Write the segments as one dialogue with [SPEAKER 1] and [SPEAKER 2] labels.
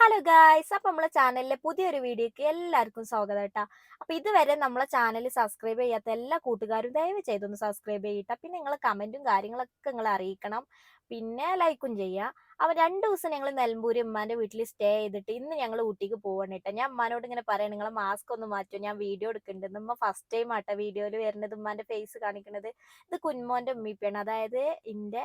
[SPEAKER 1] Hello guys അപ്പൊ നമ്മളെ ചാനലിലെ പുതിയൊരു വീഡിയോക്ക് എല്ലാവർക്കും സ്വാഗതം കേട്ടോ അപ്പൊ ഇതുവരെ നമ്മളെ ചാനൽ സബ്സ്ക്രൈബ് ചെയ്യാത്ത എല്ലാ കൂട്ടുകാരും ദയവ് ചെയ്തൊന്ന് സബ്സ്ക്രൈബ് ചെയ്യട്ടെ പിന്നെ നിങ്ങൾ കമന്റും കാര്യങ്ങളൊക്കെ നിങ്ങൾ അറിയിക്കണം. പിന്നെ ലൈക്കും ചെയ്യുക അപ്പൊ രണ്ടു ദിവസം ഞങ്ങൾ നിലമ്പൂര് ഉമ്മാന്റെ വീട്ടിൽ സ്റ്റേ ചെയ്തിട്ട് ഇന്ന് ഞങ്ങൾ ഊട്ടിക്ക് പോവാണ് കേട്ടോ ഞാൻ ഉമ്മാനോട് ഇങ്ങനെ പറയാം നിങ്ങൾ മാസ്ക് ഒന്ന് മാറ്റുമോ ഞാൻ വീഡിയോ എടുക്കുന്നുണ്ട്. ഉമ്മ ഫസ്റ്റ് ടൈം ആട്ടോ വീഡിയോയിൽ വരുന്നത് ഉമ്മാന്റെ ഫേസ് കാണിക്കുന്നത് ഇത് കുഞ്ഞുമോന്റെ ഉമ്മിപ്പിയാണ്. അതായത് ഇന്റെ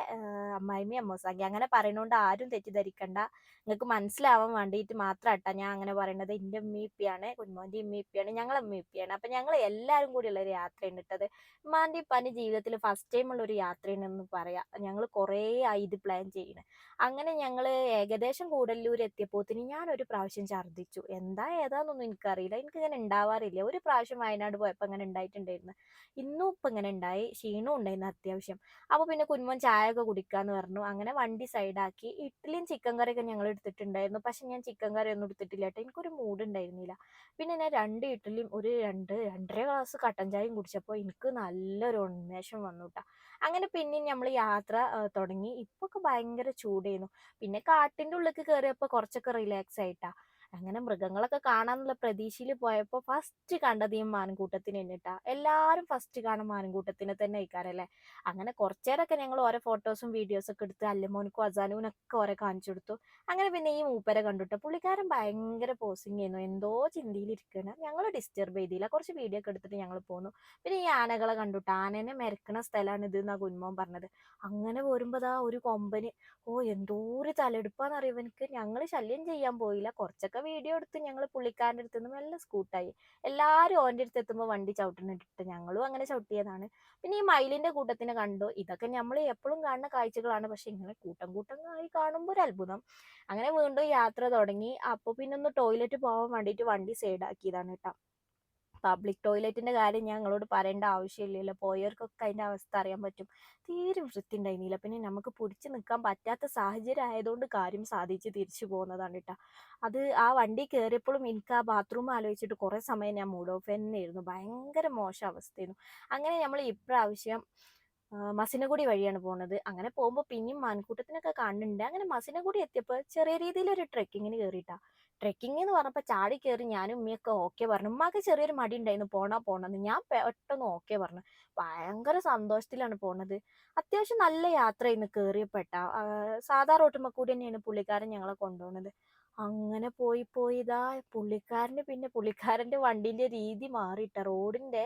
[SPEAKER 1] അമ്മായിമ്മ അമ്മോസാക്കി. അങ്ങനെ പറയുന്നോണ്ട് ആരും തെറ്റിദ്ധരിക്കണ്ട. നിങ്ങൾക്ക് മനസ്സിലാവാൻ വേണ്ടിയിട്ട് മാത്രാട്ടാ ഞാൻ അങ്ങനെ പറയുന്നത് എന്റെ ഉമ്മിപ്പിയാണ് കുന്മോന്റെ ഉമ്മിപ്പിയാണ് ഞങ്ങളെ ഉമ്മിപ്പിയാണ്. അപ്പൊ ഞങ്ങൾ എല്ലാവരും കൂടിയുള്ള ഒരു യാത്രയാണ് ഇട്ടത് ഉമ്മാന്റെ ഉപ്പാന്റെ ജീവിതത്തിൽ ഫസ്റ്റ് ടൈം ഉള്ള ഒരു യാത്രയാണെന്ന് പറയാം. ഞങ്ങൾ കുറേ ആയി ഇത് പ്ലാൻ ചെയ്യണേ. അങ്ങനെ ഞങ്ങൾ ഏകദേശം കൂടല്ലൂർ എത്തിയപ്പോത്തിന് ഞാൻ ഒരു പ്രാവശ്യം ഛർദ്ദിച്ചു. എന്താ ഏതാന്നൊന്നും എനിക്കറിയില്ല. എനിക്ക് ഇങ്ങനെ ഉണ്ടാവാറില്ല. ഒരു പ്രാവശ്യം വയനാട് പോയപ്പോൾ അങ്ങനെ ഉണ്ടായിട്ടുണ്ടായിരുന്നു. ഇന്നും ഇപ്പം ഇങ്ങനെ ഉണ്ടായി. ക്ഷീണവും ഉണ്ടായിരുന്നു അത്യാവശ്യം. അപ്പോൾ പിന്നെ കുന്മൻ ചായ ഒക്കെ കുടിക്കാന്ന് പറഞ്ഞു. അങ്ങനെ വണ്ടി സൈഡാക്കി. ഇഡ്ഡലിയും ചിക്കൻ കറിയൊക്കെ ഞങ്ങൾ എടുത്തിട്ടുണ്ടായിരുന്നു. പക്ഷെ ഞാൻ ചിക്കൻ കറി ഒന്നും എടുത്തിട്ടില്ല കേട്ടോ. എനിക്കൊരു മൂഡ് ഉണ്ടായിരുന്നില്ല. പിന്നെ ഞാൻ രണ്ട് ഇഡ്ഡലിയും ഒരു രണ്ട് രണ്ടര ഗ്ലാസ് കട്ടൻ ചായയും കുടിച്ചപ്പോൾ എനിക്ക് നല്ലൊരു ഉന്മേഷം വന്നു കേട്ടോ. അങ്ങനെ പിന്നെയും നമ്മൾ യാത്ര തുടങ്ങി. ഇപ്പൊക്കെ ഭയങ്കര ചൂടായിരുന്നു പിന്നെ കാട്ടിന്റെ ഉള്ളിലേക്ക് കയറിയപ്പോൾ കുറച്ചൊക്കെ റിലാക്സ് ആയിട്ടാ. അങ്ങനെ മൃഗങ്ങളൊക്കെ കാണാന്നുള്ള പ്രതീക്ഷയിൽ പോയപ്പോൾ ഫസ്റ്റ് കണ്ടത് ഈ മാൻകൂട്ടത്തിന് എന്നിട്ടാ എല്ലാരും ഫസ്റ്റ് കാണും മാൻകൂട്ടത്തിനെ തന്നെ ആയിക്കാരല്ലേ അങ്ങനെ കുറച്ചേരൊക്കെ ഞങ്ങൾ ഓരോ ഫോട്ടോസും വീഡിയോസും ഒക്കെ എടുത്ത് അല്ലമോനിക്കും അസാനുവിനൊക്കെ ഓരോ കാണിച്ചു കൊടുത്തു. അങ്ങനെ പിന്നെ ഈ മൂപ്പരെ കണ്ടുട്ടോ. പുള്ളിക്കാരൻ ഭയങ്കര പോസിങ് ചെയ്യുന്നു എന്തോ ചിന്തയിലിരിക്കണം ഞങ്ങൾ ഡിസ്റ്റർബ് ചെയ്തില്ല. കുറച്ച് വീഡിയോ ഒക്കെ എടുത്തിട്ട് ഞങ്ങൾ പോന്നു. പിന്നെ ഈ ആനകളെ കണ്ടുട്ടോ. ആനനെ മെരക്കണ സ്ഥലമാണ് ഇത് എന്നാ ഗുന്മോൻ പറഞ്ഞത്. അങ്ങനെ പോരുമ്പോ ദാ ഒരു കൊമ്പന് ഓ എന്തോ ഒരു തലെടുപ്പാന്ന് എനിക്ക് ഞങ്ങൾ ശല്യം ചെയ്യാൻ പോയില്ല. കുറച്ചൊക്കെ വീഡിയോ എടുത്ത് ഞങ്ങൾ പുള്ളിക്കാരന്റെ അടുത്ത് നിന്ന് നല്ല സ്കൂട്ടായി എല്ലാവരും ഓന്റെ അടുത്ത് എത്തുമ്പോൾ വണ്ടി ചവിട്ടുന്നിട്ട് ഞങ്ങളും അങ്ങനെ ചവിട്ടിയതാണ്. പിന്നെ ഈ മയിലിന്റെ കൂട്ടത്തിനെ കണ്ടു. ഇതൊക്കെ നമ്മൾ എപ്പോഴും കാണുന്ന കാഴ്ചകളാണ്. പക്ഷെ ഇങ്ങനെ കൂട്ടം കൂട്ടങ്ങളായി കാണുമ്പോൾ ഒരു അത്ഭുതം. അങ്ങനെ വീണ്ടും യാത്ര തുടങ്ങി. അപ്പോൾ പിന്നെ ഒന്ന് ടോയ്ലറ്റ് പോകാൻ വേണ്ടിയിട്ട് വണ്ടി സൈഡാക്കിയതാണ് കേട്ടോ. പബ്ലിക് ടോയ്ലറ്റിന്റെ കാര്യം ഞാൻ നിങ്ങളോട് പറയേണ്ട ആവശ്യമില്ലല്ലോ. പോയവർക്കൊക്കെ അതിന്റെ അവസ്ഥ അറിയാൻ പറ്റും. തീരെ വൃത്തി ഉണ്ടായിരുന്നില്ല പിന്നെ നമുക്ക് പിടിച്ചു നിൽക്കാൻ പറ്റാത്ത സാഹചര്യം ആയതുകൊണ്ട് കാര്യം സാധിച്ച് തിരിച്ചു പോകുന്നതാണ് കേട്ടോ. അത് ആ വണ്ടി കയറിയപ്പോഴും എനിക്ക് ആ ബാത്റൂം ആലോചിച്ചിട്ട് കുറേ സമയം ഞാൻ മൂഡ് ഓഫ് തന്നെയായിരുന്നു. ഭയങ്കര മോശം അവസ്ഥയായിരുന്നു. അങ്ങനെ നമ്മൾ ഇപ്രാവശ്യം ആ, മസിനഗുഡി വഴിയാണ് പോകുന്നത് അങ്ങനെ പോകുമ്പോൾ പിന്നെയും മാൻകൂട്ടത്തിനൊക്കെ കാണുന്നുണ്ട് അങ്ങനെ മസിനകുടി എത്തിയപ്പോൾ ചെറിയ രീതിയിലൊരു ട്രെക്കിങ്ങിന് കയറിയിട്ടാ ട്രെക്കിംഗ് എന്ന് പറഞ്ഞപ്പോൾ ചാടി കയറി ഞാനും ഉമ്മയൊക്കെ ഓക്കെ പറഞ്ഞു. ഉമ്മാക്ക് ചെറിയൊരു മടി ഉണ്ടായിരുന്നു പോണോ പോണെന്ന്. ഞാൻ പെട്ടെന്ന് ഓക്കെ പറഞ്ഞു. ഭയങ്കര സന്തോഷത്തിലാണ് പോണത്. അത്യാവശ്യം നല്ല യാത്രയായിരുന്നു കയറിയപ്പെട്ട സാധാ റോട്ടുമ്മ കൂടി തന്നെയാണ് പുള്ളിക്കാരൻ ഞങ്ങളെ കൊണ്ടുപോകുന്നത് അങ്ങനെ പോയി പോയി ഇതാ പുള്ളിക്കാരന് പിന്നെ പുള്ളിക്കാരന്റെ വണ്ടിന്റെ രീതി മാറിയിട്ട. റോഡിന്റെ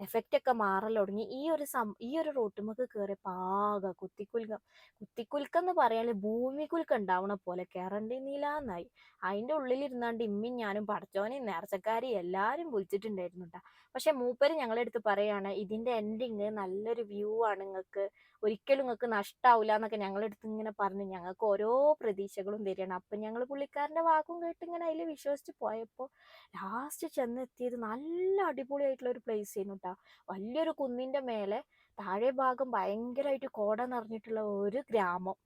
[SPEAKER 1] എഫക്റ്റ് ഒക്കെ മാറൽ തുടങ്ങി. ഈ ഒരു സം ഈ ഒരു റോട്ടുമ്മക്ക് കയറി പാക കുത്തിക്കുൽക്കം. കുത്തിക്കുൽക്കം എന്ന് പറയാൻ ഭൂമി കുലുക്കം ഉണ്ടാവണ പോലെ കയറണ്ടി നീലാന്നായി. അതിന്റെ ഉള്ളിലിരുന്നാണ്ട് ഇമ്മിയും ഞാനും പടച്ചോനെയും നേർച്ചക്കാരി എല്ലാവരും വിളിച്ചിട്ടുണ്ടായിരുന്നു കേട്ടോ പക്ഷെ മൂപ്പര് ഞങ്ങളുടെ അടുത്ത് പറയാണ് ഇതിന്റെ എൻഡിങ് നല്ലൊരു വ്യൂ ആണ്. നിങ്ങൾക്ക് ഒരിക്കലും നിങ്ങൾക്ക് നഷ്ടാവില്ല എന്നൊക്കെ ഞങ്ങളുടെ അടുത്ത് ഇങ്ങനെ പറഞ്ഞ്. ഞങ്ങൾക്ക് ഓരോ പ്രതീക്ഷകളും തരികയാണ്. അപ്പം ഞങ്ങൾ പുള്ളിക്കാരന്റെ വാക്കും കേട്ട് ഇങ്ങനെ അതിൽ വിശ്വസിച്ച് പോയപ്പോൾ ലാസ്റ്റ് ചെന്നെത്തിയത് നല്ല അടിപൊളിയായിട്ടുള്ള ഒരു പ്ലേസ് ആയിരുന്നു കേട്ടോ. വലിയൊരു കുന്നിന്റെ മേലെ താഴെ ഭാഗം ഭയങ്കരമായിട്ട് കോട നിറഞ്ഞിട്ടുള്ള ഒരു ഗ്രാമം.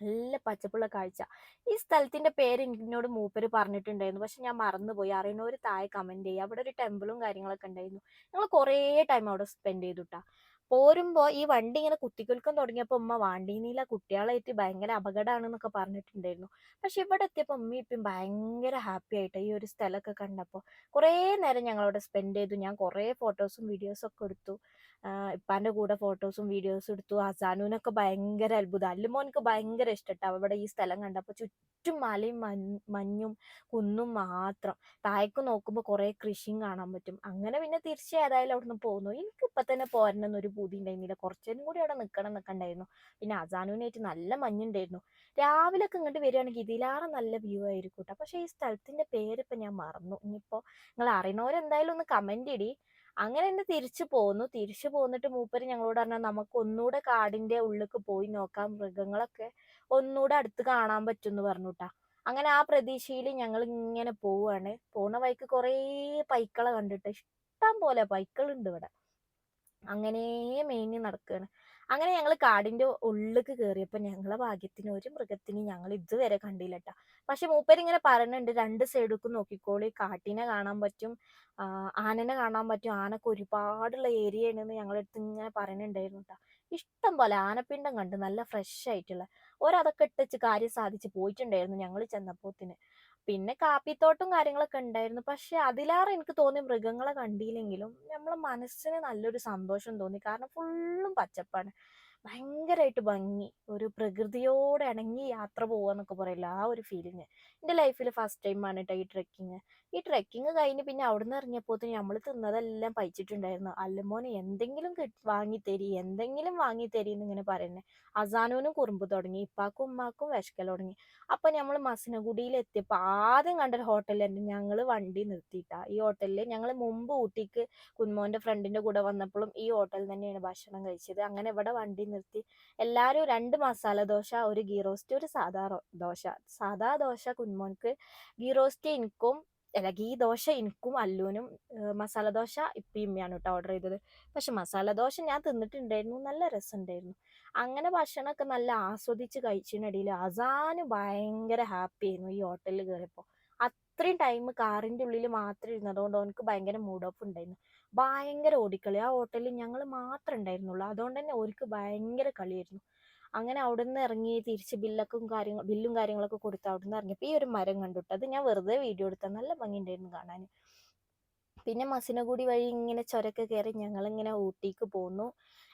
[SPEAKER 1] നല്ല പച്ചപ്പുള്ള കാഴ്ച. ഈ സ്ഥലത്തിന്റെ പേര് എന്നോട് മൂപ്പര് പറഞ്ഞിട്ടുണ്ടായിരുന്നു. പക്ഷെ ഞാൻ മറന്നുപോയി. അറിയുന്നവര് താഴെ കമന്റ് ചെയ്യുക അവിടെ ഒരു ടെമ്പിളും കാര്യങ്ങളൊക്കെ ഉണ്ടായിരുന്നു. ഞങ്ങൾ കുറേ ടൈം അവിടെ സ്പെൻഡ് ചെയ്തു ട്ടാ പോരുമ്പോ ഈ വണ്ടി ഇങ്ങനെ കുത്തിക്കുലുക്കം തുടങ്ങിയപ്പോ ഉമ്മ വാണ്ടീനില കുട്ടികളായിട്ട് ഭയങ്കര അപകടമാണെന്നൊക്കെ പറഞ്ഞിട്ടുണ്ടായിരുന്നു. പക്ഷെ ഇവിടെ എത്തിയപ്പോ ഉമ്മ ഇപ്പം ഭയങ്കര ഹാപ്പി ആയിട്ട് ഈ ഒരു സ്ഥലമൊക്കെ കണ്ടപ്പോൾ കുറേ നേരം ഞങ്ങളവിടെ സ്പെൻഡ് ചെയ്തു. ഞാൻ കുറേ ഫോട്ടോസും വീഡിയോസും ഒക്കെ എടുത്തു. ഇപ്പാന്റെ കൂടെ ഫോട്ടോസും വീഡിയോസും എടുത്തു. അസാനുവിനൊക്കെ ഭയങ്കര അത്ഭുതം. അല്ലുമോനക്ക് ഭയങ്കര ഇഷ്ടട്ടോ. അവിടെ ഈ സ്ഥലം കണ്ടപ്പോൾ ചുറ്റും മലയും മഞ്ഞ് കുന്നും മാത്രം. താഴേക്ക് നോക്കുമ്പോൾ കുറേ കൃഷിയും കാണാൻ പറ്റും. അങ്ങനെ പിന്നെ തീർച്ചയായും ഏതായാലും അവിടുന്ന് പോകുന്നു എനിക്ക് ഇപ്പൊ തന്നെ പോരണം എന്നൊരു പൂതി ഉണ്ടായിരുന്നില്ല. കുറച്ചേരും കൂടി അവിടെ നിൽക്കണം എന്നൊക്കെ ഉണ്ടായിരുന്നു. പിന്നെ അസാനുവിനായിട്ട് നല്ല മഞ്ഞുണ്ടായിരുന്നു. രാവിലെ ഒക്കെ ഇങ്ങോട്ട് വരികയാണെങ്കിൽ ഇതിലാറെ നല്ല വ്യൂ ആയിരിക്കും കേട്ടോ പക്ഷേ ഈ സ്ഥലത്തിന്റെ പേര് ഇപ്പൊ ഞാൻ മറന്നു. ഇനിയിപ്പോ നിങ്ങൾ അറിയണവരെന്തായാലും ഒന്ന് കമന്റ് ഇടി. അങ്ങനെ തന്നെ തിരിച്ചു പോന്നു. തിരിച്ചു പോന്നിട്ട് മൂപ്പര് ഞങ്ങളോട് പറഞ്ഞാൽ നമുക്ക് ഒന്നുകൂടെ കാടിന്റെ ഉള്ളിലേക്ക് പോയി നോക്കാം മൃഗങ്ങളൊക്കെ ഒന്നുകൂടെ അടുത്ത് കാണാൻ പറ്റും എന്ന് പറഞ്ഞു ട്ടാ അങ്ങനെ ആ പ്രതീക്ഷയിൽ ഞങ്ങൾ ഇങ്ങനെ പോവാണ്. പോണ വഴിക്ക് കുറേ പൈക്കളെ കണ്ടിട്ട് ഇഷ്ടം പോലെ പൈക്കളുണ്ട് ഇവിടെ. അങ്ങനെ മേഞ്ഞ് നടക്കുകയാണ് അങ്ങനെ ഞങ്ങൾ കാടിന്റെ ഉള്ളിലേക്ക് കയറിയപ്പോൾ ഞങ്ങളെ ഭാഗ്യത്തിന് ഒരു മൃഗത്തിന് ഞങ്ങൾ ഇതുവരെ കണ്ടില്ല കേട്ടോ പക്ഷെ മൂപ്പര് ഇങ്ങനെ പറയുന്നുണ്ട് രണ്ട് സൈഡിലേക്കും നോക്കിക്കോളി കാട്ടിനെ കാണാൻ പറ്റും ആനനെ കാണാൻ പറ്റും ആനക്ക് ഒരുപാടുള്ള ഏരിയ എന്ന് ഞങ്ങളുടെ അടുത്ത് ഇങ്ങനെ പറയുന്നുണ്ടായിരുന്നു കേട്ടോ ഇഷ്ടം പോലെ ആനപ്പിണ്ടം കണ്ട് നല്ല ഫ്രഷ് ആയിട്ടുള്ള ഓരതൊക്കെ ഇട്ടച്ച് കാര്യം സാധിച്ച് പോയിട്ടുണ്ടായിരുന്നു ഞങ്ങൾ ചെന്നപ്പോത്തിന്. പിന്നെ കാപ്പിത്തോട്ടം കാര്യങ്ങളൊക്കെ ഉണ്ടായിരുന്നു. പക്ഷെ അതിലാറെ എനിക്ക് തോന്നി മൃഗങ്ങളെ കണ്ടില്ലെങ്കിലും നമ്മളെ മനസ്സിന് നല്ലൊരു സന്തോഷം തോന്നി. കാരണം ഫുള്ളും പച്ചപ്പാണ്. ഭയങ്കരമായിട്ട് ഭംഗി. ഒരു പ്രകൃതിയോട് ഇണങ്ങി യാത്ര പോവാന്നൊക്കെ പറയില്ല ആ ഒരു ഫീലിങ് എന്റെ ലൈഫിൽ ഫസ്റ്റ് ടൈം ആണ് കേട്ടോ ഈ ട്രെക്കിങ് ഈ ട്രെക്കിങ് കഴിഞ്ഞ് പിന്നെ അവിടുന്ന് ഇറങ്ങിയപ്പോൾ നമ്മൾ തിന്നതെല്ലാം പഴിച്ചിട്ടുണ്ടായിരുന്നു. അല്ലമോനെ എന്തെങ്കിലും വാങ്ങി തരി എന്തെങ്കിലും വാങ്ങി വാങ്ങിത്തരി എന്നിങ്ങനെ പറയുന്നത് അസാനോനും കുറുമ്പ് തുടങ്ങി ഇപ്പാക്കും ഉമ്മാക്കും വിശക്കൽ തുടങ്ങി. അപ്പൊ നമ്മൾ മസനഗുഡിയിൽ എത്തിയപ്പോൾ ആദ്യം കണ്ടൊരു ഹോട്ടലിൽ ഞങ്ങൾ വണ്ടി നിർത്തിയിട്ടാ. ഈ ഹോട്ടലിൽ ഞങ്ങൾ മുമ്പ് ഊട്ടിക്ക് കുന്മോന്റെ ഫ്രണ്ടിന്റെ കൂടെ വന്നപ്പോഴും ഈ ഹോട്ടലിൽ തന്നെയാണ് ഭക്ഷണം കഴിച്ചത്. അങ്ങനെ ഇവിടെ വണ്ടി നിർത്തി. എല്ലാവരും രണ്ട് മസാല ദോശ ഒരു ഗീ റോസ്റ്റ് ഒരു സാധാ ദോശ. സാധാ ദോശ കുന്മോൻക്ക് ഗീ റോസ്റ്റ് എനിക്കും അല്ല ഗീ ദോശ എനിക്കും അല്ലുവിനും മസാല ദോശ ഇപ്പം ഇമ്മയാണ് കേട്ടോ ഓർഡർ ചെയ്തത്. പക്ഷെ മസാല ദോശ ഞാൻ തിന്നിട്ടുണ്ടായിരുന്നു. നല്ല രസമുണ്ടായിരുന്നു. അങ്ങനെ ഭക്ഷണമൊക്കെ നല്ല ആസ്വദിച്ച് കഴിച്ചതിനിടയിൽ അസാന് ഭയങ്കര ഹാപ്പി ആയിരുന്നു ഈ ഹോട്ടലിൽ കയറിയപ്പോൾ. അത്രയും ടൈം കാറിന്റെ ഉള്ളിൽ മാത്രം ഇരുന്നതുകൊണ്ട് അവനക്ക് ഭയങ്കര മൂഡ് ഓഫ് ഉണ്ടായിരുന്നു. ഭയങ്കര ഓടിക്കളി. ആ ഹോട്ടലിൽ ഞങ്ങൾ മാത്രമേ ഉണ്ടായിരുന്നുള്ളൂ. അതുകൊണ്ട് തന്നെ ഓർക്ക് ഭയങ്കര കളിയായിരുന്നു. അങ്ങനെ അവിടെ നിന്ന് ഇറങ്ങി തിരിച്ച് ബില്ലൊക്കെ കാര്യങ്ങൾ ബില്ലും കാര്യങ്ങളൊക്കെ കൊടുത്ത് അവിടെ നിന്ന് ഇറങ്ങിയപ്പോൾ ഈ ഒരു മരം കണ്ടിട്ട് അത് ഞാൻ വെറുതെ വീഡിയോ എടുത്ത നല്ല ഭംഗിയുണ്ടായിരുന്നു കാണാൻ. പിന്നെ മസിനഗുഡി വഴി ഇങ്ങനെ ചുരക്ക് കയറി ഞങ്ങളിങ്ങനെ ഊട്ടിക്ക് പോന്നു.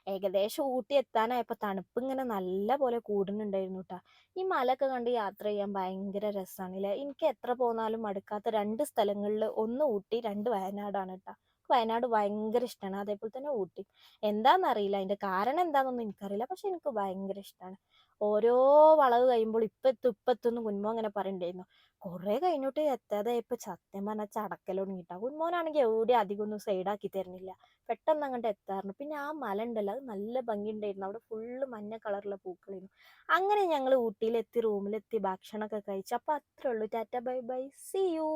[SPEAKER 1] ഏകദേശം ഊട്ടി എത്താനായപ്പോൾ തണുപ്പ് ഇങ്ങനെ നല്ല പോലെ കൂടുന്നുണ്ടായിരുന്നു കേട്ടോ ഈ മലയൊക്കെ കണ്ട് യാത്ര ചെയ്യാൻ ഭയങ്കര രസമാണല്ലേ എനിക്ക് എത്ര പോന്നാലും മടുക്കാത്ത രണ്ട് സ്ഥലങ്ങളിൽ ഒന്ന് ഊട്ടി രണ്ട് വയനാടാണ് കേട്ടോ വയനാട് ഭയങ്കര ഇഷ്ടമാണ് അതേപോലെ തന്നെ ഊട്ടി. എന്താണെന്നറിയില്ല അതിന്റെ കാരണം എന്താണെന്നൊന്നും എനിക്കറിയില്ല. പക്ഷെ എനിക്ക് ഭയങ്കര ഇഷ്ടമാണ് ഓരോ വളവ് കഴിയുമ്പോൾ ഇപ്പത്തും ഇപ്പത്തും കുന്മോ അങ്ങനെ പറയണ്ടായിരുന്നു. കുറേ കഴിഞ്ഞിട്ട് എത്താതെ ഇപ്പൊ സത്യം പറഞ്ഞാൽ ചടക്കൽ തുടങ്ങിയിട്ടാ. കുന്മോനാണെങ്കിൽ എവിടെ അധികം ഒന്നും സൈഡാക്കി തരുന്നില്ല. പെട്ടെന്ന് അങ്ങോട്ട് എത്താറുണ്ട്. പിന്നെ ആ മല ഉണ്ടല്ലോ അത് നല്ല ഭംഗിയുണ്ടായിരുന്നു. അവിടെ ഫുള്ള് മഞ്ഞ കളറുള്ള പൂക്കളായിരുന്നു. അങ്ങനെ ഞങ്ങൾ ഊട്ടിയിലെത്തി റൂമിലെത്തി ഭക്ഷണമൊക്കെ കഴിച്ചു. അപ്പൊ അത്രേ ഉള്ളൂ. Tata bye bye. See you